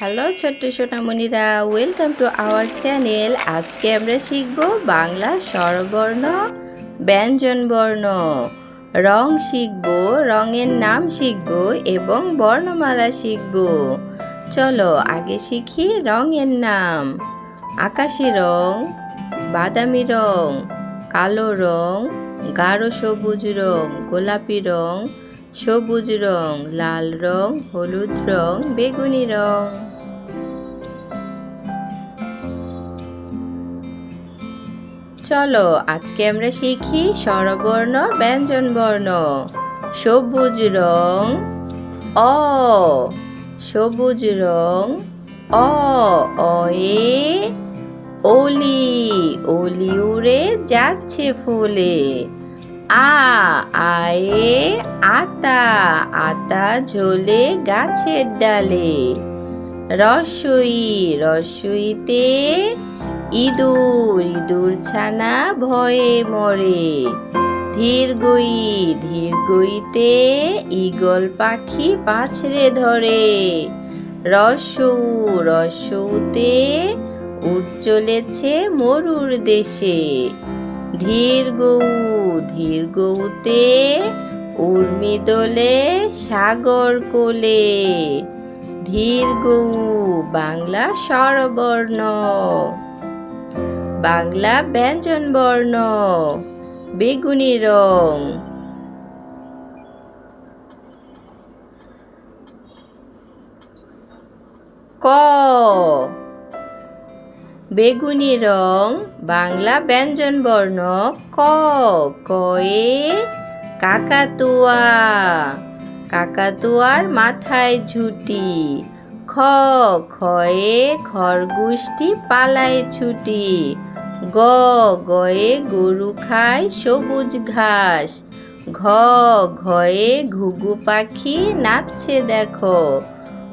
Hello ছোট্ট সোনামণিরা welcome to our channel আজকে আমরা শিখব বাংলা স্বরবর্ণ ব্যঞ্জনবর্ণ রং শিখব, রঙের নাম শিখব এবং বর্ণমালা শিখব। চলো আগে শিখি রঙের নাম। আকাশি রং, বাদামি রং, কালো রং, গাঢ় সবুজ রং, গোলাপি রং সবুজ রং, লাল রং, হলুদ রং, বেগুনি রং। চলো, আজকে আমরা শিখি স্বরবর্ণ, ব্যঞ্জনবর্ণ। সবুজ রং, অ। সবুজ রং, অ, অয়ে। অলি অলি উড়ে যাচ্ছে ফুলে। আ, আয়ে, আতা আতা ঝোলে গাছের ডালে। রসই, রসইতে ইঁদুর ইঁদুর ছানা ভয়ে মরে। ধীর গই ধীর গইতে ঈগল পাখি পাছড়ে ধরে। রসৌ, রসৌতে উঠ চলেছে মরুর দেশে। ধীর গৌ ধীর গৌতে উর্মি দোলে, সাগর কোলে। ধীর গৌ বাংলা স্বরবর্ণ। বাংলা ব্যঞ্জন বর্ণ বেগুনি রং। ক বেগুনি রং, বাংলা ব্যঞ্জন বর্ণ, ক, কয়ে কাকাতুয়া। কাকাতুয়ার মাথায় ঝুটি, খ, খয়ে খরগোশটি পালায় ছুটি, গ, গয়ে গরু খায় সবুজ ঘাস, ঘ, ঘয়ে ঘুঘু পাখি নাচছে দেখো।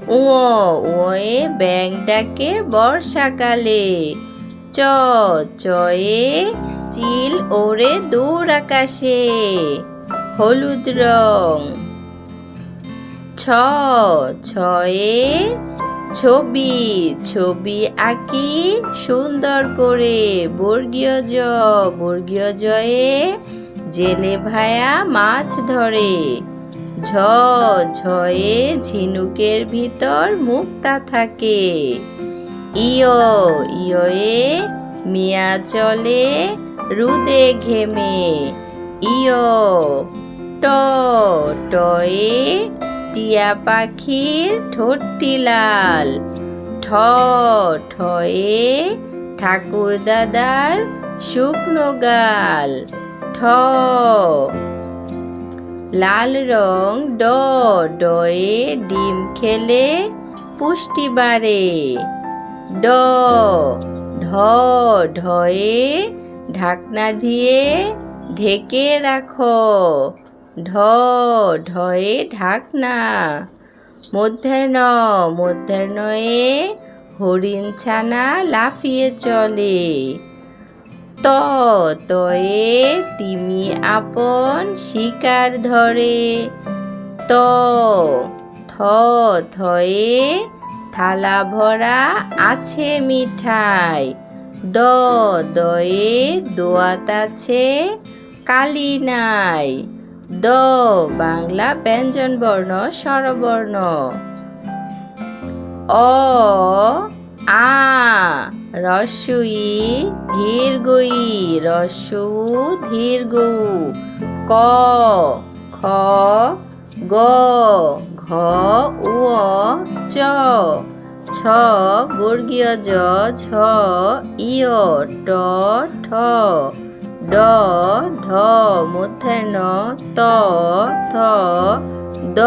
উঁ উঁয়ে ব্যাং ডাকে বর্ষাকালে। চ, চয়ে চিল ওড়ে দূর আকাশে। হলুদ রং। ছ, ছয়ে ছবি ছবি আঁকি সুন্দর করে। বর্গীয় জ, বর্গীয় জয়ে জেলে ভায়া মাছ ধরে। ঝ, ঝয়ে ঝিনুকের ভিতর মুক্তা থাকে। ইয় ইয়ে মিয়া চলে রুদে ঘেমে। ইয়, ট, টয়ে টিয়া পাখির ঠোঁটটি লাল। ঠ, ঠয়ে ঠাকুর দাদার শুকনো গাল। ঠ লাল রং ড, ডয়ে ডিম খেলে পুষ্টি বাড়ে। ড, ঢ, ঢয়ে ঢাকনা দিয়ে ঢেকে রাখো। ঢ, ঢয়ে ঢাকনা। মধ্যাহ্ন, মধ্যাহ্নয়ে হরিণ ছানা লাফিয়ে চলে। ত তয়ে তিমি আপন শিকার ধরে। ত, থ, থয়ে থালা ভরা আছে মিঠাই। দ, দয়ে দোয়াত আছে কালি নাই। দ, বাংলা ব্যঞ্জন বর্ণ, স্বরবর্ণ। অ, আ রস্যই ধীর গই রস্যু ধীর গৌ। ক, খ, গ, ঘ, উ চ। ছ, বর্গীয় জ, ঝ ইয় ট, ঠ। ড, ঢ, মধ্যাহ্ন, ত, থ, দ।